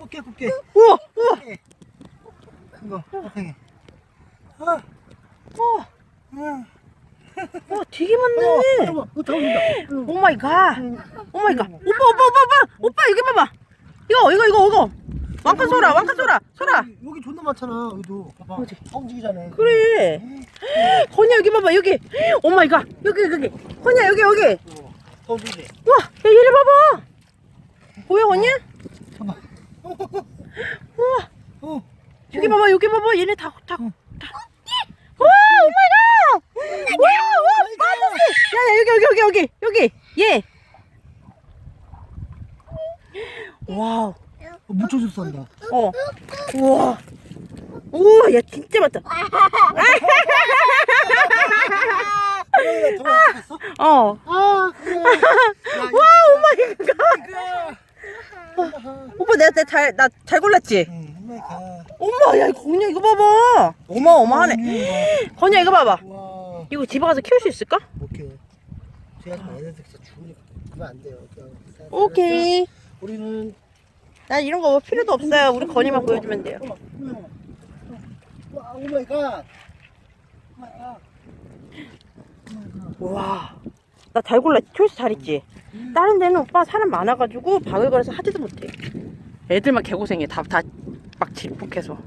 꽃게 꽃게 우와, 우와. 이거 꽃게 아 어, 응. 어, 되게 많네. 어, 어, 들어온다. 오 마이 갓. 오 마이 갓. 오빠, 오빠, 오빠, 오빠. 오빠, 여기 봐봐. 이거, 이거, 이거, 이거. 왕카 소라, 왕카 소라, 소라. 여기, 여기 존나 많잖아. 여기도. 봐봐. 어디? 움직이잖아. 그래. 건이야, 여기 봐봐, 여기. 오 마이 갓. 여기, 여기. 건이야, 여기, 여기. 어, 움직이. 와, 야, 얘를 봐봐. 보여, 건이야? 우와, 어. 여기 봐봐, 여기 봐봐. 얘네 다, 다, 다. 와, 오 마이 갓. 와, 와, 빠졌어. 야, 야, 여기, 여기, 여기, 여기, 여기. 얘. 와우. 어, 묻혀줬어 한다. 어. 우와. 우와, 야, 진짜 많다. 돌아갔어? 어. 아, 그래. 와, 오마이 갓. 오빠, 내가, 내가 잘, 나 잘 골랐지? 응, 엄마 가. 엄마, 야, 건이야, 이거 봐봐. 어마어마하네. 건이야, 이거 봐봐. 와, 이거 집에 가서 키울 수 있을까? 오케이. 제가 좀 애들 진짜 죽으니까 그러면 안 돼요. 그냥 살- 오케이. 우리는 난 이런 거 필요도 없어요. 우리 건이만 보여주면 돼요. 와, 오 마이 갓. 오 마이 갓. 우와. 나 잘 골랐지? 초이스 잘했지? 다른 데는 오빠 사람 많아가지고 바글거려서 하지도 못해. 애들만 개고생해. 다, 다 막 질폭해서.